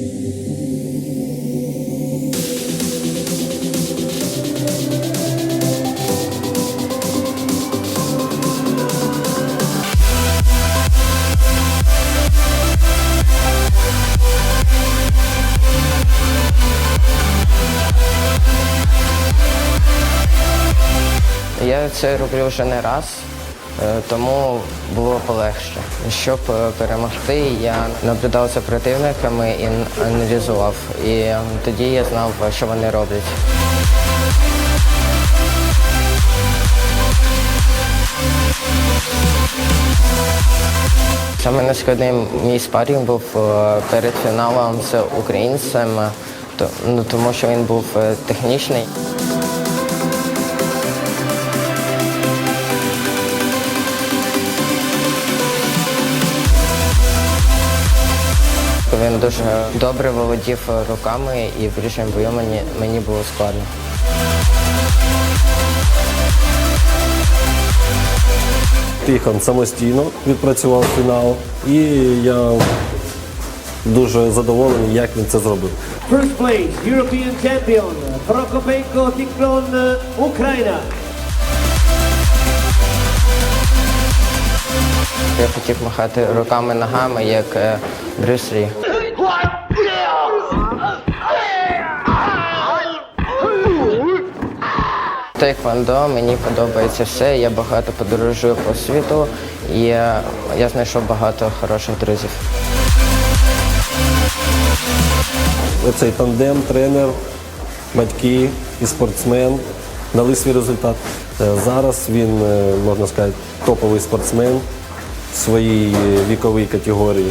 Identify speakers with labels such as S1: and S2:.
S1: Я це роблю вже не раз, тому було полегше. Щоб е, перемогти, я наблюдав за противниками і аналізував. І е, тоді я знав, що вони роблять. Саме нескладний мій спарринг був е, перед фіналом з українцем, е, ну, тому що він був е, технічний. Він дуже добре володів руками і в ближньому бою мені, мені було складно.
S2: Тихон самостійно відпрацював фінал, і я дуже задоволений, як він це зробив.
S3: First place, European champion, Prokopenko Tiklon, Ukraina.
S1: Я хотів махати руками ногами, як е, Брюс Лі. Тейквондо мені подобається все. Я багато подорожую по світу і е, я знайшов багато хороших друзів.
S2: Оцей тандем, тренер, батьки і спортсмен дали свій результат. Е, Зараз він, е, можна сказати, топовий спортсмен своїй віковій категорії.